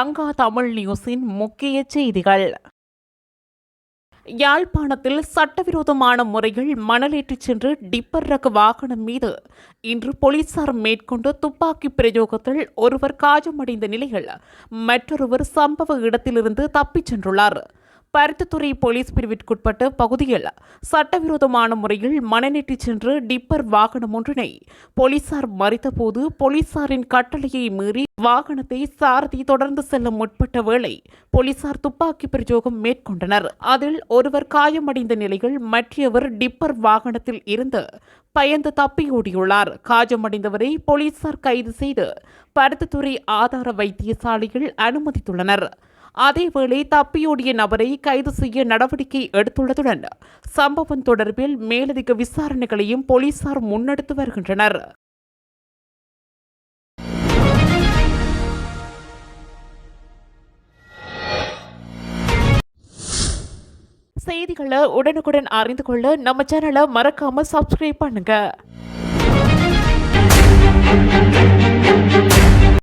லங்கா தமிழ் நியூஸின் முக்கிய செய்திகள். யாழ்ப்பாணத்தில் சட்டவிரோதமான முறையில் மணலேற்றிச் சென்று டிப்பர் ரக வாகனம் மீது இன்று போலீசார் மேற்கொண்ட துப்பாக்கி பிரயோகத்தில் ஒருவர் காயமடைந்த நிலையில் மற்றொருவர் சம்பவ இடத்திலிருந்து தப்பிச் சென்றுள்ளார். பருத்தித்துறை போலீஸ் பிரிவிற்குட்பட்ட பகுதியில் சட்டவிரோதமான முறையில் மணநெட்டிச் சென்று டிப்பர் வாகனம் ஒன்றினை போலீசார் மறித்தபோது போலீசாரின் கட்டளையை மீறி வாகனத்தை சாரதி தொடர்ந்து செல்ல முற்பட்ட வேளை போலீசார் துப்பாக்கி பிரயோகம் மேற்கொண்டனர். அதில் ஒருவர் காயமடைந்த நிலையில் மற்றவர் டிப்பர் வாகனத்தில் இருந்து பயந்து தப்பியோடியுள்ளார் காயமடைந்தவரை போலீசார் கைது செய்து பருத்தித்துறை ஆதார வைத்தியசாலையில் அனுமதித்துள்ளனர். அதேவேளை தப்பியோடிய நபரை கைது செய்ய நடவடிக்கை எடுத்துள்ளதுடன் சம்பவம் தொடர்பில் மேலதிக விசாரணைகளையும் போலீசார் முன்னெடுத்து வருகின்றனர். செய்திகளை உடனுக்குடன் அறிந்து கொள்ள நம்ம சேனலை மறக்காம சப்ஸ்கிரைப் பண்ணுங்க.